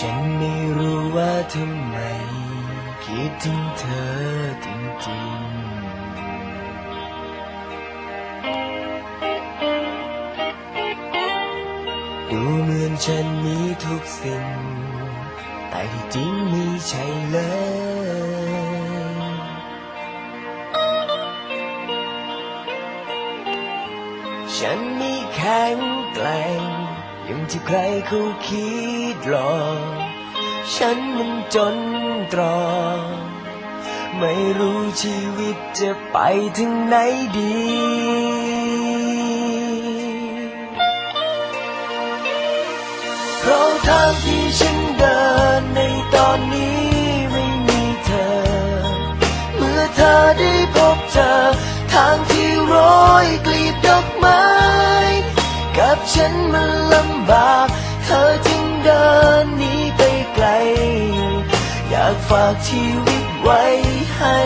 ฉันไม่รู้ว่าทำไม คิดถึงเธอจริงๆ ดูเหมือนฉันมีทุกสิ่ง แต่ที่จริงไม่ใช่เลย ฉันมีแข็งแกร่ง อย่างที่ใครเขาคิดหรอกฉันมันจนตรอ ไม่รู้ชีวิตจะไปถึงไหนดีเพราะทางที่ฉันเดินในตอนนี้ไม่มีเธอ เมื่อเธอได้พบเจอทางที่ร้อย ฉันมันลำบาก เธอจึงเดินหนีไปไกล อยากฝากชีวิตไว้ให้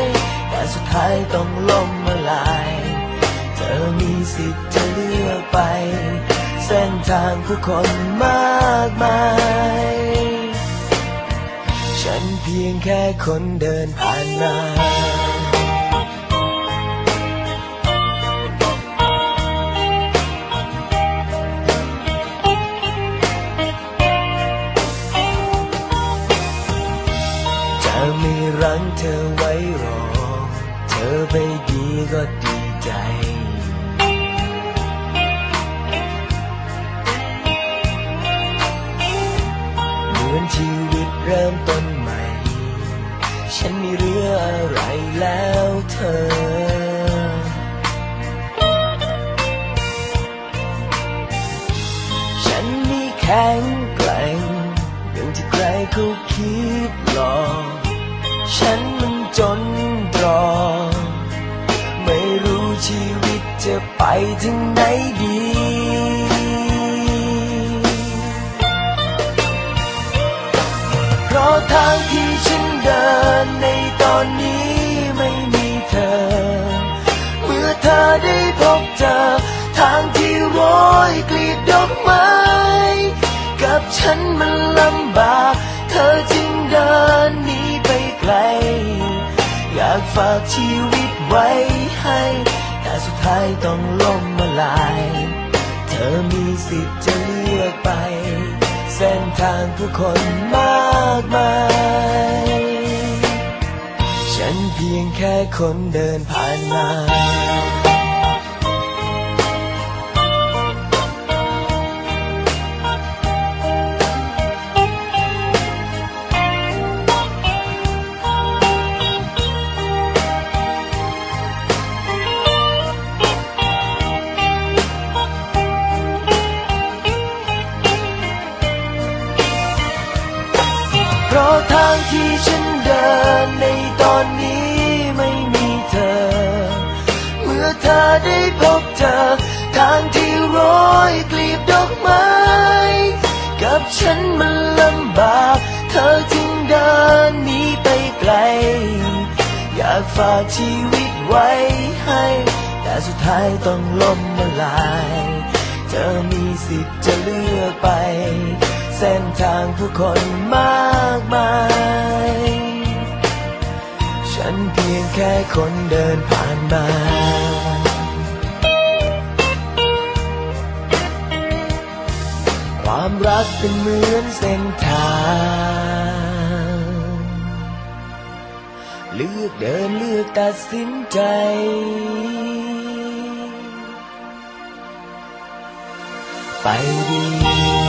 แต่สุดท้ายต้องล้มละลาย เธอมีสิทธิ์จะเลือกไป เส้นทางผู้คนมากมาย ฉันเพียงแค่คนเดินผ่านมา ไม่รั้งเธอไว้หรอ เธอไปดีก็ดีใจเหมือนชีวิตเริ่มต้นใหม่ ฉันมีเรืออะไรแล้วเธอฉันมีแข็งแกร่งอย่างที่ใครเขาคิดหลอก ฉันมันจนตรอกไม่รู้ชีวิตจะไปถึงไหนดีเพราะทางที่ฉันเดินในตอนนี้ไม่มีเธอ เมื่อเธอได้พบเจอ ทางที่โร้อยกลีบดอกไม้ กับฉันมัน อยากฝากชีวิตไว้ให้ แต่สุดท้ายต้องล้มมาลาย เธอมีสิทธิ์จะเลือกไป เส้นทางผู้คนมากมาย ฉันเพียงแค่คนเดินผ่านมา เพราะทางที่ฉันเดินในตอนนี้ไม่มีเธอ เมื่อเธอได้พบเจอทางที่โร้อยกลีบดอกไม้ กับฉันมันลำบาก เธอจึงเดินหนีไปไกล อยากฝากชีวิตไว้ให้ แต่สุดท้ายต้องล้มละลาย เธอมีสิทธิ์จะเลือกไป เส้นทางผู้คนมากมาย ฉันเพียงแค่คนเดินผ่านมาความรักเป็นเหมือนเส้นทาง เลือกเดินเลือกตัดสินใจ ไปดี